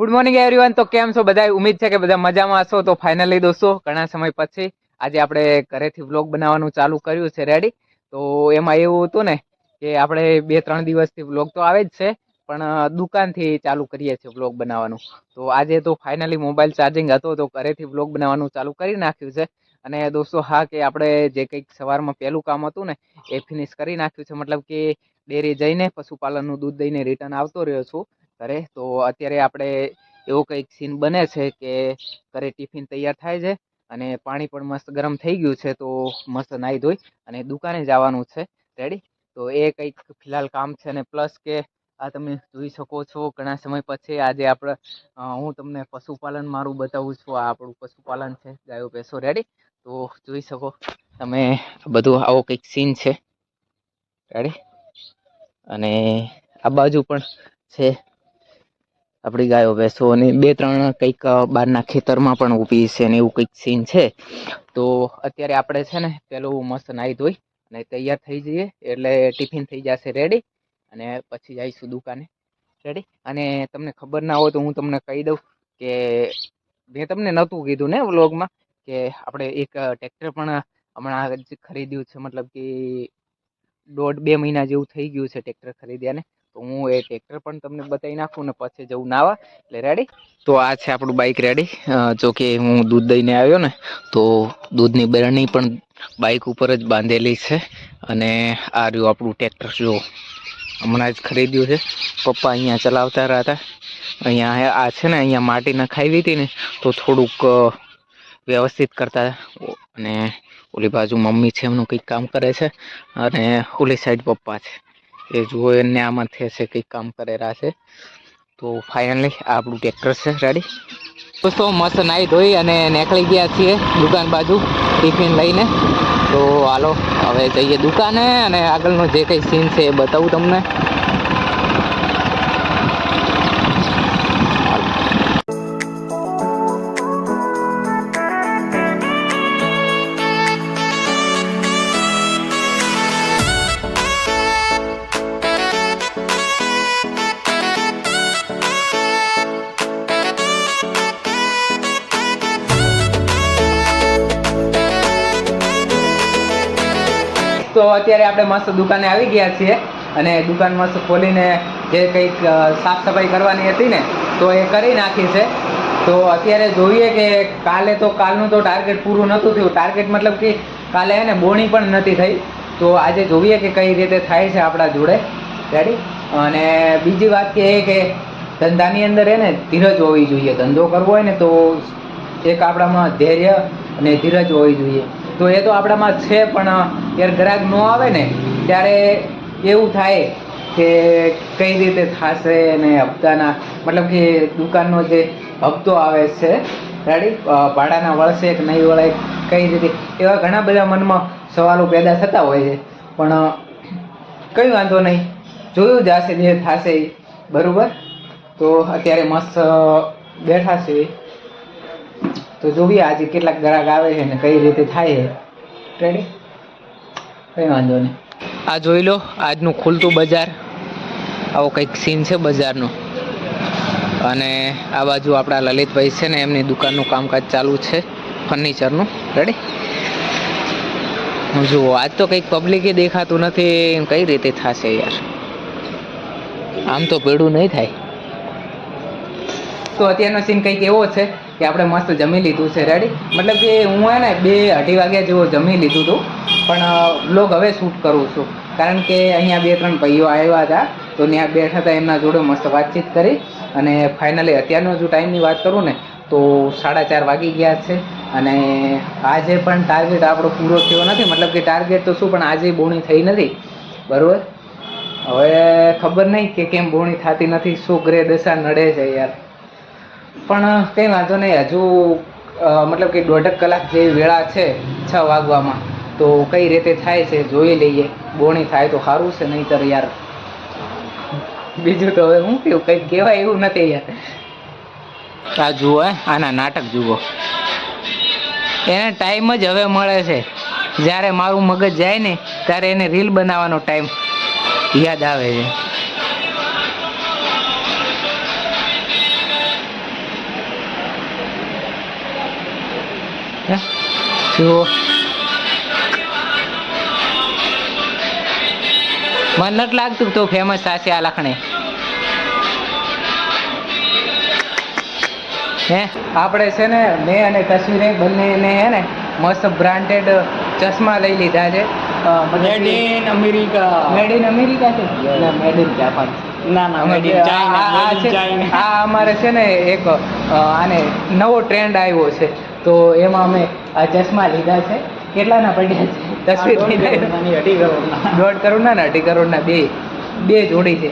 Good morning everyone તો કેમ છો? બધા ઉમ્મીદ છે કે બધા મજામાં હશો. તો ફાઇનલી દોસ્તો, ઘણા સમય પછી આજે આપણે ઘરેથી વ્લોગ બનાવવાનું ચાલુ કર્યું છે રેડી તો એમાં એવું હતું ને કે આપણે બે ત્રણ દિવસથી વ્લોગ તો આવે જ છે, પણ દુકાનથી ચાલુ કરીએ છીએ વ્લોગ બનાવવાનું. તો આજે તો ફાઇનલી મોબાઈલ ચાર્જિંગ હતો, તો ઘરેથી વ્લોગ બનાવવાનું ચાલુ કરી નાખ્યું છે. અને દોસ્તો, હા, કે આપણે જે કંઈક સવારમાં પહેલું કામ હતું ને, એ ફિનિશ કરી નાખ્યું છે. મતલબ કે ડેરી જઈને પશુપાલનનું દૂધ દઈને રિટર્ન આવતો રહ્યો છું. ઘરે, તો અત્યારે આપણે એવો કંઈક સીન બને છે કે ઘરે ટિફિન તૈયાર થાય છે અને પાણી પણ મસ્ત ગરમ થઈ ગયું છે, તો મસ્ત નાહી ધોઈ અને દુકાને જવાનું છે. રેડી તો એ કંઈક ફિલહાલ કામ છે અને પ્લસ કે આ તમે જોઈ શકો છો ઘણા સમય પછી આજે આપણે હું તમને પશુપાલન મારું બતાવું છું. આ આપણું પશુપાલન છે, ગાયો, ભેંસો. રેડી તો જોઈ શકો તમે બધું આવો કંઈક સીન છે. રેડી અને આ બાજુ પણ છે આપણી ગાયો ભેંસો અને બે ત્રણ કંઈક બહારના ખેતરમાં પણ ઊભી છે ને એવું કંઈક સીન છે. તો અત્યારે આપણે છે ને પેલું મસ્ત નાહી ધોઈ અને તૈયાર થઈ જઈએ એટલે ટિફિન થઈ જશે રેડી અને પછી જઈશું દુકાને. રેડી અને તમને ખબર ના હોય તો હું તમને કહી દઉં કે મેં તમને નહોતું કીધું ને વ્લોગમાં કે આપણે એક ટ્રેક્ટર પણ હમણાં જ ખરીદ્યું છે. મતલબ કે દોઢ બે મહિના જેવું થઈ ગયું છે ટ્રેક્ટર ખરીદ્યાને. હું એ ટ્રેક્ટર પણ તમને બતાવી નાખું ને પછી જવું નાવા એટલે રેડી તો આ છે આપણું બાઇક રેડી જો કે હું દૂધ દઈને આવ્યો ને, તો દૂધની બરણી પણ બાઇક ઉપર જ બાંધેલી છે. અને આ રહ્યું આપણું ટ્રેક્ટર જો. હમણાં જ ખરીદ્યું છે. પપ્પા અહીંયા ચલાવતા રહ્યા હતા. અહીંયા આ છે ને, અહીંયા માટી નખાવી હતી ને, તો થોડુંક વ્યવસ્થિત કરતા અને ઓલી બાજુ મમ્મી છે એમનું કંઈક કામ કરે છે. અને ઓલી સાઈડ પપ્પા છે. એ જુઓ એને આમાં થશે કંઈક કામ કરેલા છે. તો ફાઇનલી આપણું ટ્રેક્ટર છે રેડી દોસ્તો, મસ્ત નાહી ધોઈ અને નીકળી ગયા છીએ દુકાન બાજુ ટિફિન લઈને. તો હાલો, હવે જઈએ દુકાને અને આગળનો જે કંઈ સીન છે એ બતાવું તમને. તો અત્યારે આપણે મસ્ત દુકાને આવી ગયા છીએ અને દુકાન મસ્ત ખોલીને જે કંઈક સાફ સફાઈ કરવાની હતી ને, તો એ કરી નાખી છે. તો અત્યારે જોઈએ કે કાલે તો કાલનું તો ટાર્ગેટ પૂરું નહોતું થયું. ટાર્ગેટ મતલબ કે કાલે એને બોણી પણ નથી થઈ. તો આજે જોઈએ કે કઈ રીતે થાય છે આપણા જોડે. રેડી અને બીજી વાત કે એ કે ધંધાની અંદર એને ધીરજ હોવી જોઈએ. ધંધો કરવો હોય ને તો એક આપણામાં ધૈર્ય અને ધીરજ હોવી જોઈએ. તો એ તો આપણામાં છે પણ યાર ગ્રાહક ન આવે ને, ત્યારે એવું થાય કે કઈ રીતે થશે ને હપ્તાના, મતલબ કે દુકાનનો જે હપ્તો આવે છે રેડી ભાડાના વળશે કે નહીં વળે, કઈ રીતે? એવા ઘણા બધા મનમાં સવાલો પેદા થતા હોય છે. પણ કંઈ વાંધો નહીં. જોયું જશે જે થશે બરાબર? તો અત્યારે મસ્ત બેઠા છે તો જોઈએ આજે કેટલાક ગ્રાહક આવે છે ને કઈ રીતે થાય છે રેડી કઈ વાંધો નહીં. આ જોઈ લો, આજનું ખુલતું બજાર. આવો કંઈક સીન છે બજારનો. અને આ બાજુ આપણા લલિતભાઈ છે ને, એમની દુકાનનું કામકાજ ચાલુ છે ફર્નિચરનું રેડી જુઓ, આજ તો કંઈક પબ્લિકે દેખાતું નથી કઈ રીતે થશે યાર? આમ તો પેડું નહીં થાય. તો અત્યારનો સીન કંઈક એવો છે. કે આપણે મસ્ત જમી લીધું છે. રેડી મતલબ કે હું હે ને બે અઢી વાગ્યા જેવો જમી લીધું હતું પણ બ્લોગ હવે શૂટ કરું છું. કારણ કે અહીંયા બે ત્રણ ભાઈઓ આવ્યા હતા. તો ત્યાં બેઠા હતા એમના જોડે મસ્ત વાતચીત કરી. અને ફાઇનલી અત્યારનો જો ટાઈમની વાત કરું ને, તો સાડા ચાર વાગી ગયા છે. અને આજે પણ ટાર્ગેટ આપણો પૂરો થયો નથી. મતલબ કે ટાર્ગેટ તો શું, પણ આજે બોણી થઈ નથી. બરાબર? હવે ખબર નહીં કે કેમ બોણી થતી નથી. શું ગ્રે દશા નડે છે યાર. પણ કંઈ વાંધો નહીં. હજુ મતલબ કે દોઢક કલાક જેવી વેળા છે, છ વાગવામાં, તો કઈ રીતે થાય છે જોઈ લઈએ. બોણી થાય તો સારું છે, નહીંતર યાર, બીજું તો હવે હું કેવું કંઈક કહેવાય એવું નથી યાર. આ જુઓ આના નાટક જુઓ. એને ટાઈમ જ હવે મળે છે. જ્યારે મારું મગજ જાય ને, ત્યારે એને રીલ બનાવવાનો ટાઈમ યાદ આવે છે. હે? જુઓ મને નથી લાગતું તો ફેમસ થશે આ લખણે. હે? આપણે છે ને મેં અને તસવીરે બંનેને હે ને મસ્ત બ્રાન્ડેડ ચશ્મા લઈ લીધા છે. Made in America made in America છે? ના મેડ ઇન જાપાન ના ના મેડ ઇન ચાઇના આ અમારે છે ને એક આને નવો ટ્રેન્ડ આવ્યો છે. તો એમાં અમે આ ચશ્મા લીધા છે. કેટલાના પડ્યા છે? તસવીર અઢી કરોડના. દોઢ કરોડના ને અઢી કરોડના બે બે જોડી છે.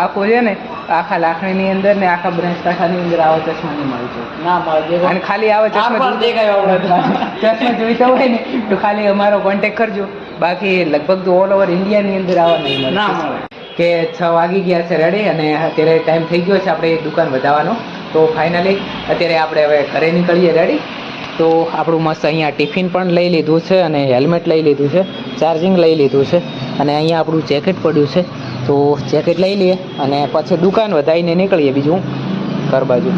આખું છે ને આખા લાખણીની અંદર ને આખા બનાસકાંઠાની અંદર આવા ચશ્મા નહીં છે. ના મળે અને ખાલી આવા ચશ્મા. ચશ્મા જોઈતા હોય ને તો ખાલી અમારો કોન્ટેક કરજો. બાકી લગભગ તો ઓલ ઓવર ઇન્ડિયા ની અંદર આવા નહીં મળે ના મળે. કે છ વાગી ગયા છે રેડી અને અત્યારે ટાઈમ થઈ ગયો છે આપણે દુકાન વધારવાનો. તો ફાઇનલી અત્યારે આપણે હવે ઘરે નીકળીએ રેડી તો આપણું મસ્ત અહીંયા ટિફિન પણ લઈ લીધું છે અને હેલ્મેટ લઈ લીધું છે ચાર્જિંગ લઈ લીધું છે અને અહીંયા આપણું જેકેટ પડ્યું છે. તો જેકેટ લઈ લઈએ અને પછી દુકાન વધારીને નીકળીએ બીજું ઘર બાજુ.